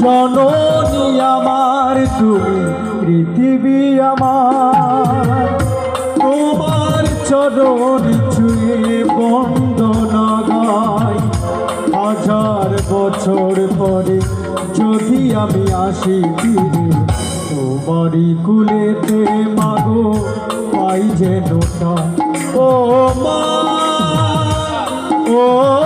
জননী আমার, তুমি পৃথিবী আমার তোমার চরণ ছুঁয়ে বন্দনা গাই হাজার বছর পরে যদি আমি আসি ফিরে, তোমারই কুলেতে মাগো, পাই যেন ঠাঁই। ও মা, ও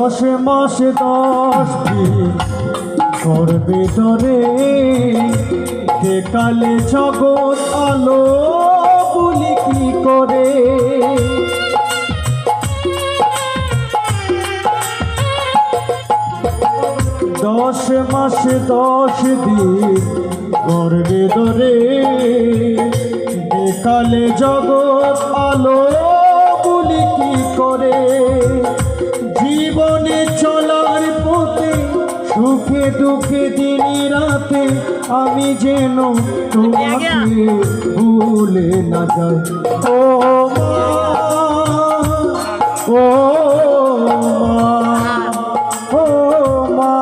দশ মাসে দশ করবে ধরে কালে জগৎ আলো বলি কি করে? দশ মাসে দশ দিন করবে ধরে কালে জগৎ আলো বলি কি করে? জীবনে চলার পথে, সুখে দুঃখে দিনে রাতে, আমি যেন তোমাকে ভুলে না যাই। ও ও মা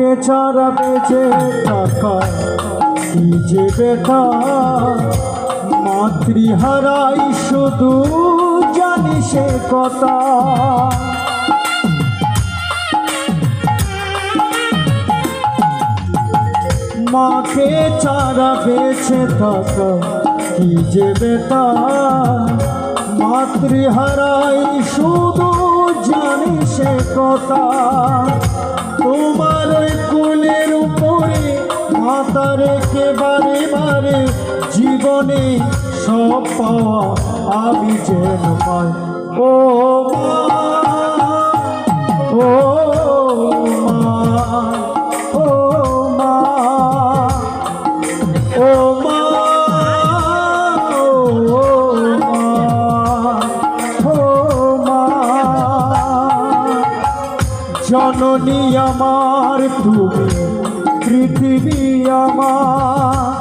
ও মা ও মা ও মা ও মা মাকে ছাড়া বেঁচে থাকা কি যে বেথা মাতৃহারাই শুধু জানি সে কথা। মাকে ছাড়া বেঁচে থাকা, কি যে বেতা মাতৃহারাই শুধু জানি সে কথা। তোমার কোলের উপরে মাথা রেখে বারে বারে জীবনে সব পাওয়া আমি যেন পাই। ও মা! জননী আমার, তুমি পৃথিবী আমার।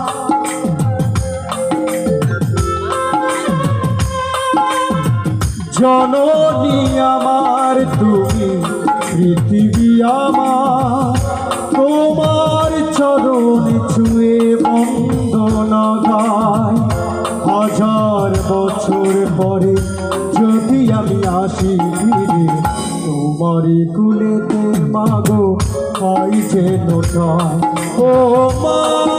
জননী আমার, তুমি পৃথিবী আমার। তোমার চরণ ছুঁয়ে বন্দনা গাই হাজার বছর পরে যদি আমি আসি ফিরে, তোমারই কুলেতে যেন নয় ও মা!